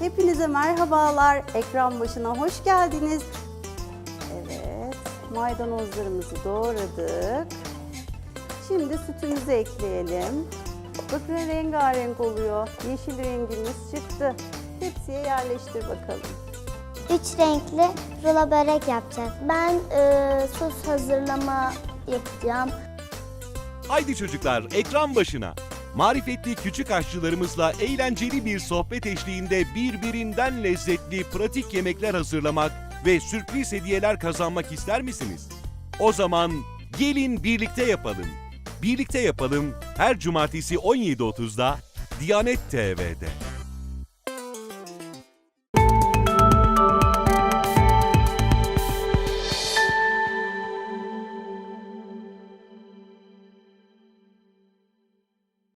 Hepinize merhabalar. Ekran başına hoş geldiniz. Evet, maydanozlarımızı doğradık. Şimdi sütümüzü ekleyelim. Bakın rengarenk oluyor. Yeşil rengimiz çıktı. Tepsiye yerleştir bakalım. Üç renkli rulo börek yapacağız. Ben e, sos hazırlama yapacağım. Haydi çocuklar ekran başına. Marifetli küçük aşçılarımızla eğlenceli bir sohbet eşliğinde birbirinden lezzetli pratik yemekler hazırlamak ve sürpriz hediyeler kazanmak ister misiniz? O zaman gelin birlikte yapalım. Birlikte yapalım her cumartesi 17.30'da Diyanet TV'de.